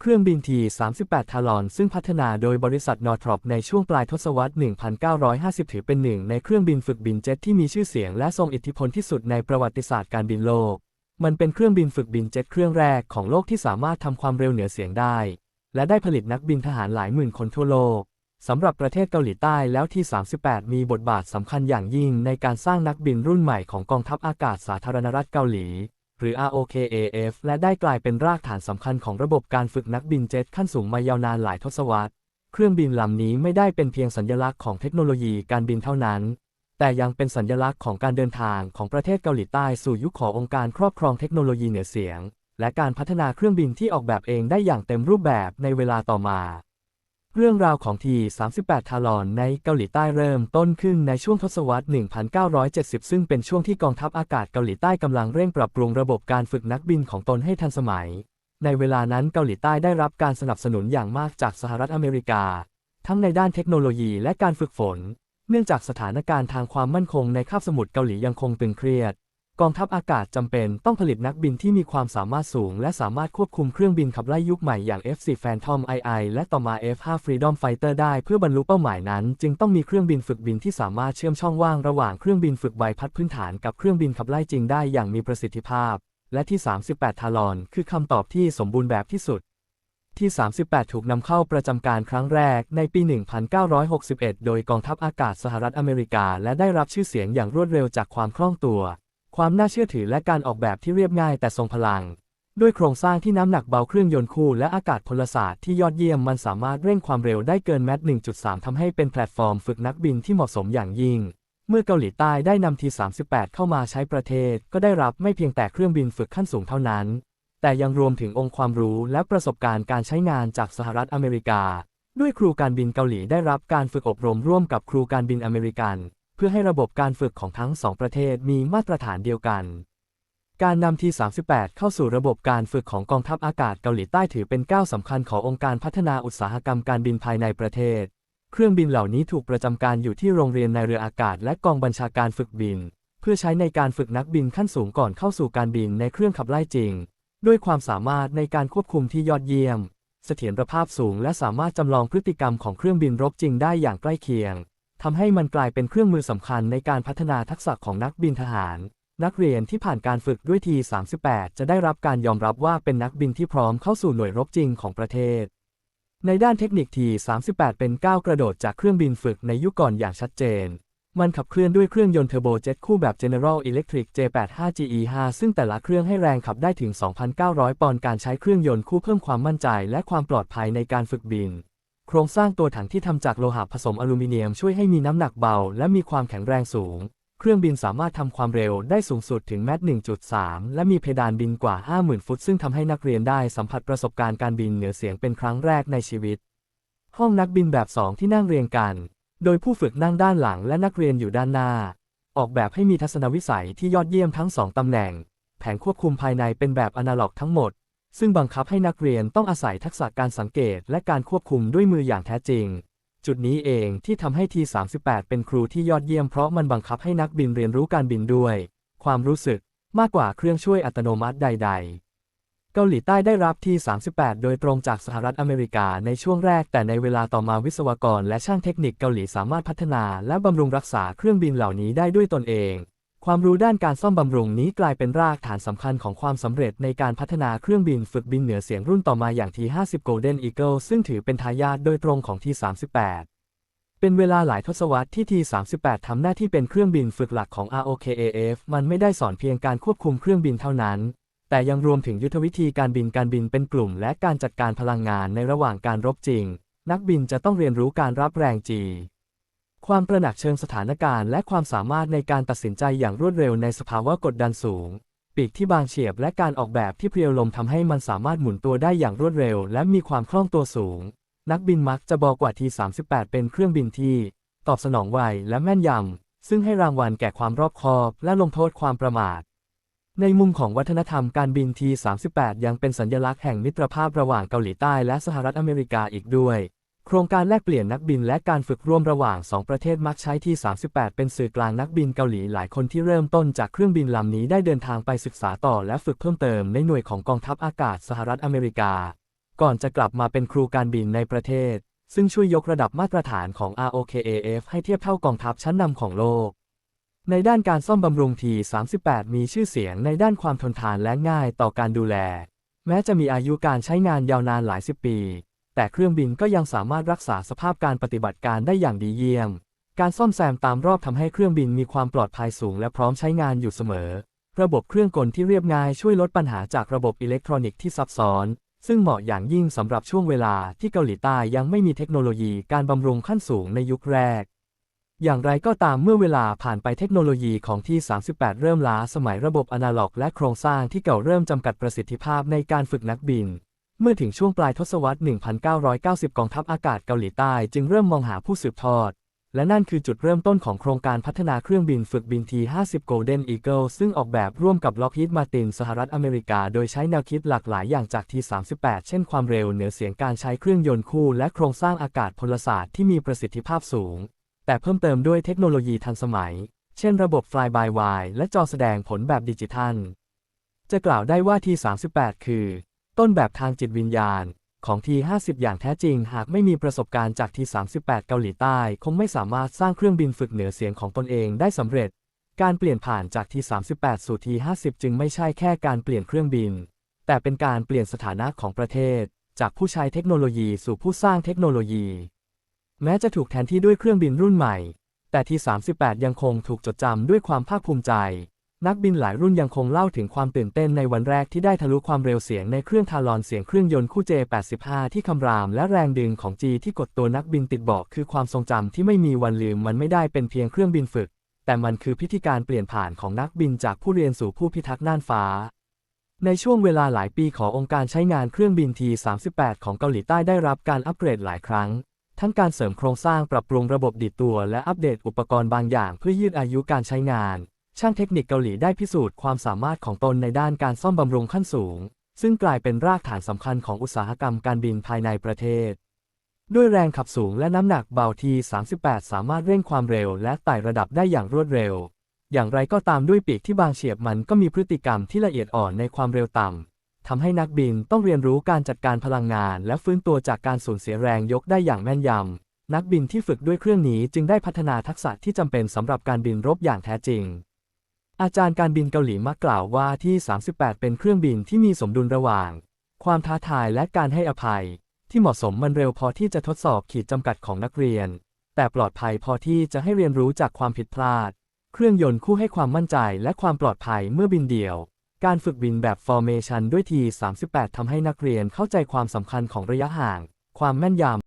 เครื่องบินที 38 ทารอน ซึ่งพัฒนาโดยบริษัทนอร์ทรอปในช่วงปลายทศวรรษ 1950 ถือเป็นหนึ่งในเครื่องบินฝึกบินเจ็ตที่มีชื่อเสียงและทรงอิทธิพลที่สุดในประวัติศาสตร์การบินโลก มันเป็นเครื่องบินฝึกบินเจ็ตเครื่องแรกของโลกที่สามารถทำความเร็วเหนือเสียงได้ และได้ผลิตนักบินทหารหลายหมื่นคนทั่วโลกสำหรับประเทศเกาหลีใต้แล้วที่ 38 มีบทบาทสำคัญอย่างยิ่งในการสร้างนักบินรุ่นใหม่ของกองทัพอากาศสาธารณรัฐเกาหลี หรือ ROKAF และได้กลายเป็นรากฐานสำคัญของระบบการฝึกนักบินเจ็ตขั้นสูงมายาวนานหลายทศวรรษ เครื่องบินลำนี้ไม่ได้เป็นเพียงสัญลักษณ์ของเทคโนโลยีการบินเท่านั้น แต่ยังเป็นสัญลักษณ์ของการเดินทางของประเทศเกาหลีใต้สู่ยุคขององค์การครอบครองเทคโนโลยีเหนือเสียง และการพัฒนาเครื่องบินที่ออกแบบเองได้อย่างเต็มรูปแบบในเวลาต่อมา เรื่องราวของที 38 ทารอนในเกาหลีใต้เริ่มต้นขึ้นในช่วงทศวรรษ 1970 ซึ่งเป็นช่วงที่กองทัพอากาศเกาหลีใต้กำลังเร่งปรับปรุงระบบการฝึกนักบินของตนให้ทันสมัย ในเวลานั้นเกาหลีใต้ได้รับการสนับสนุนอย่างมากจากสหรัฐอเมริกา ทั้งในด้านเทคโนโลยีและการฝึกฝน เนื่องจากสถานการณ์ทางความมั่นคงในคาบสมุทรเกาหลียังคงตึงเครียด กองทัพอากาศจำเป็นต้องผลิตนักบินที่มีความสามารถสูง และสามารถควบคุมเครื่องบินขับไล่ยุคใหม่อย่าง F4 Phantom II และต่อมา F5 Freedom Fighter ได้เพื่อบรรลุเป้าหมายนั้น จึงต้องมีเครื่องบินฝึกบินที่สามารถเชื่อมช่องว่างระหว่างเครื่องบินฝึกใบพัดพื้นฐานกับเครื่องบินขับไล่จริงได้อย่างมีประสิทธิภาพ และที่ 38 ทารอน คือคำตอบที่สมบูรณ์แบบที่สุด ที่ 38 ถูกนำเข้าประจำการครั้งแรกในปี 1961 โดยกองทัพอากาศสหรัฐอเมริกา และได้รับชื่อเสียงอย่างรวดเร็วจากความคล่องตัว ความน่าเชื่อถือและการออกแบบที่เรียบง่ายแต่ทรงพลัง ด้วยโครงสร้างที่น้ำหนักเบาเครื่องยนต์คู่และอากาศพลศาสตร์ที่ยอดเยี่ยมมันสามารถเร่งความเร็วได้เกินแมท1.3 ทำให้เป็นแพลตฟอร์มฝึกนักบินที่เหมาะสมอย่างยิ่ง เมื่อเกาหลีใต้ได้นำที 38 เข้ามาใช้ประเทศ ก็ได้รับไม่เพียงแต่เครื่องบินฝึกขั้นสูงเท่านั้น แต่ยังรวมถึงองค์ความรู้และประสบการณ์การใช้งานจากสหรัฐอเมริกา ด้วยครูการบินเกาหลีได้รับการฝึกอบรมร่วมกับครูการบินอเมริกัน เพื่อให้ระบบการฝึกของทั้งสองประเทศมีมาตรฐานเดียวกัน การนำที38 เข้าสู่ระบบการฝึกของกองทัพอากาศเกาหลีใต้ถือเป็นก้าวสำคัญขององค์การพัฒนาอุตสาหกรรมการบินภายในประเทศ เครื่องบินเหล่านี้ถูกประจำการอยู่ที่โรงเรียนในเรืออากาศ และกองบัญชาการฝึกบิน เพื่อใช้ในการฝึกนักบินขั้นสูงก่อนเข้าสู่การบินในเครื่องขับไล่จริง ด้วยความสามารถในการควบคุมที่ยอดเยี่ยม เสถียรภาพสูง และสามารถจำลองพฤติกรรมของเครื่องบินรบจริงได้อย่างใกล้เคียง ทำให้มันกลายเป็นเครื่องมือสำคัญในการพัฒนาทักษะของนักบินทหาร นักเรียนที่ผ่านการฝึกด้วยที 38 จะได้รับการยอมรับว่าเป็นนักบินที่พร้อมเข้าสู่หน่วยรบจริงของประเทศ ในด้านเทคนิคที 38 เป็นก้าวกระโดดจากเครื่องบินฝึกในยุคก่อนอย่างชัดเจน มันขับเคลื่อนด้วยเครื่องยนต์เทอร์โบเจ็ตคู่แบบ General Electric J85GE5 ซึ่งแต่ละเครื่องให้แรงขับได้ถึง 2,900 ปอนด์ การใช้เครื่องยนต์คู่เพิ่มความมั่นใจและความปลอดภัยในการฝึกบิน โครงสร้างตัวถังที่ทำจากโลหะผสมอลูมิเนียมช่วยให้มีน้ำหนักเบา และมีความแข็งแรงสูง เครื่องบินสามารถทำความเร็วได้สูงสุดถึงแมท1.3 และมีเพดานบินกว่า 50,000 ฟุต ซึ่งทำให้นักเรียนได้สัมผัสประสบการณ์การบินเหนือเสียงเป็นครั้งแรกในชีวิต ห้องนักบินแบบ 2 ที่นั่งเรียงกัน โดยผู้ฝึกนั่งด้านหลังและนักเรียนอยู่ด้านหน้า ออกแบบให้มีทัศนวิสัยที่ยอดเยี่ยมทั้งสองตำแหน่ง แผงควบคุมภายในเป็นแบบอนาล็อกทั้งหมด ซึ่งบังคับให้นักเรียนต้องอาศัยทักษะการสังเกตและการควบคุมด้วยมืออย่างแท้จริง จุดนี้เองที่ทำให้ที38เป็นครูที่ยอดเยี่ยมเพราะมันบังคับให้นักบินเรียนรู้การบินด้วย ความรู้สึกมากกว่าเครื่องช่วยอัตโนมัติใด ๆเกาหลีใต้ได้รับที38 โดยตรงจากสหรัฐอเมริกาในช่วงแรก แต่ในเวลาต่อมาวิศวกรและช่างเทคนิคเกาหลีสามารถพัฒนาและบำรุงรักษาเครื่องบินเหล่านี้ได้ด้วยตนเอง ความรู้ด้านการซ่อมบำรุงนี้กลายเป็นรากฐานสำคัญของความสำเร็จในการพัฒนาเครื่องบินฝึกบินเหนือเสียงรุ่นต่อมาอย่างที50 Golden Eagle ซึ่งถือเป็นทายาทโดยตรงของที38เป็นเวลาหลายทศวรรษที่ที38ทำหน้าที่เป็นเครื่องบินฝึกหลักของ ROKAF มันไม่ได้สอนเพียงการควบคุมเครื่องบินเท่านั้น แต่ยังรวมถึงยุทธวิธีการบินการบินเป็นกลุ่ม และการจัดการพลังงานในระหว่างการรบจริง นักบินจะต้องเรียนรู้การรับแรงจี ความตระหนักเชิงสถานการณ์และความสามารถในการตัดสินใจอย่างรวดเร็วในสภาวะกดดันสูง ปีกที่บางเฉียบและการออกแบบที่เพรียวลมทำให้มันสามารถหมุนตัวได้อย่างรวดเร็ว และมีความคล่องตัวสูง นักบินมักจะบอกว่าที38เป็นเครื่องบินที่ ตอบสนองไวและแม่นยำซึ่งให้รางวัลแก่ความรอบคอบ และลงโทษความประมาท ในมุมของวัฒนธรรมการบินที38ยังเป็นสัญลักษณ์แห่งมิตรภาพระหว่างเกาหลีใต้และสหรัฐอเมริกาอีกด้วย โครงการแลกเปลี่ยนนักบินและการฝึกร่วมระหว่างสองประเทศมักใช้ที่ 38 เป็นสื่อกลางนักบินเกาหลีหลายคนที่เริ่มต้นจากเครื่องบินลำนี้ได้เดินทางไปศึกษาต่อและฝึกเพิ่มเติมในหน่วยของกองทัพอากาศสหรัฐอเมริกา ก่อนจะกลับมาเป็นครูการบินในประเทศ ซึ่งช่วยยกระดับมาตรฐานของ ROKAF ให้เทียบเท่ากองทัพชั้นนำของโลก ในด้านการซ่อมบำรุงที 38 มีชื่อเสียงในด้านความทนทานและง่ายต่อการดูแล แม้จะมีอายุการใช้งานยาวนานหลายสิบปี แต่เครื่องบินก็ยังสามารถรักษาสภาพการปฏิบัติการได้อย่างดีเยี่ยม การซ่อมแซมตามรอบทำให้เครื่องบินมีความปลอดภัยสูงและพร้อมใช้งานอยู่เสมอ ระบบเครื่องกลที่เรียบง่ายช่วยลดปัญหาจากระบบอิเล็กทรอนิกส์ที่ซับซ้อน ซึ่งเหมาะอย่างยิ่งสำหรับช่วงเวลาที่เกาหลีใต้ยังไม่มีเทคโนโลยีการบำรุงขั้นสูงในยุคแรกอย่างไรก็ตามเมื่อเวลาผ่านไปเทคโนโลยีของที่ 38 เริ่มล้าสมัยระบบอนาล็อกและโครงสร้างที่เก่าเริ่มจำกัดประสิทธิภาพในการฝึกนักบิน เมื่อถึงช่วงปลายทศวรรษ 1990 กองทัพอากาศเกาหลีใต้จึงเริ่มมองหาผู้สืบทอด และนั่นคือจุดเริ่มต้นของโครงการพัฒนาเครื่องบินฝึกบิน T-50 Golden Eagle ซึ่งออกแบบร่วมกับ Lockheed Martin สหรัฐอเมริกา โดยใช้แนวคิดหลากหลายอย่างจาก T-38 เช่นความเร็วเหนือเสียงการใช้เครื่องยนต์คู่ และโครงสร้างอากาศพลศาสตร์ที่มีประสิทธิภาพสูง แต่เพิ่มเติมด้วยเทคโนโลยีทันสมัย เช่น ระบบ Fly by Wire และจอแสดงผลแบบดิจิทัล จะกล่าวได้ว่า T-38 คือ ต้นแบบทางจิตวิญญาณ ของ T-50 อย่างแท้จริง หากไม่มีประสบการณ์จาก T-38 เกาหลีใต้ คงไม่สามารถสร้างเครื่องบินฝึกเหนือเสียงของตนเองได้สำเร็จ การเปลี่ยนผ่านจาก T-38 สู่ T-50 จึงไม่ใช่แค่การเปลี่ยนเครื่องบิน แต่เป็นการเปลี่ยนสถานะของประเทศ จากผู้ใช้เทคโนโลยีสู่ผู้สร้างเทคโนโลยี แม้จะถูกแทนที่ด้วยเครื่องบินรุ่นใหม่ แต่ T-38 ยังคงถูกจดจำด้วยความภาคภูมิใจ นักบินหลายรุ่นยังคงเล่าถึงความตื่นเต้นในวันแรกที่ได้ทะลุความเร็วเสียงในเครื่องทารอนเสียงเครื่องยนต์คู่ J85 ที่คำรามและแรงดึงของ G ที่กดตัวนักบินติดบาะคือความทรงจำที่ไม่มีวันลืมมันไม่ได้เป็นเพียงเครื่องบินฝึก แต่มันคือพิธีการเปลี่ยนผ่านของนักบินจากผู้เรียนสู่ผู้พิทักษ์น่านฟ้า ในช่วงเวลาหลายปีขององค์การใช้งานเครื่องบิน T38 ของเกาหลีใต้ได้รับการอัปเกรดหลายครั้ง ทั้งการเสริมโครงสร้างปรับปรุงระบบดิดตัวและอัปเดตอุปกรณ์บางอย่างเพื่อยืดอายุการใช้งาน ช่างเทคนิคเกาหลีได้พิสูจน์ความสามารถของตนในด้านการซ่อมบำรุงขั้นสูง ซึ่งกลายเป็นรากฐานสำคัญของอุตสาหกรรมการบินภายในประเทศ ด้วยแรงขับสูงและน้ำหนักเบาที38 สามารถเร่งความเร็วและไต่ระดับได้อย่างรวดเร็ว อย่างไรก็ตามด้วยปีกที่บางเฉียบมันก็มีพฤติกรรมที่ละเอียดอ่อนในความเร็วต่ำทำให้นักบินต้องเรียนรู้การจัดการพลังงาน และฟื้นตัวจากการสูญเสียแรงยกได้อย่างแม่นยำนักบินที่ฝึกด้วยเครื่องนี้จึงได้พัฒนาทักษะที่จำเป็นสำหรับการบินรบอย่างแท้จริง อาจารย์การบินเกาหลีมักกล่าวว่าที่ 38 เป็นเครื่องบินที่มีสมดุลระหว่าง ความท้าทายและการให้อภัย ที่เหมาะสมมันเร็วพอที่จะทดสอบขีดจำกัดของนักเรียน แต่ปลอดภัยพอที่จะให้เรียนรู้จากความผิดพลาด เครื่องยนต์คู่ให้ความมั่นใจและความปลอดภัยเมื่อบินเดี่ยว การฝึกบินแบบ formation ด้วย T38 ทำให้นักเรียนเข้าใจความสำคัญของระยะห่าง ความแม่นยำ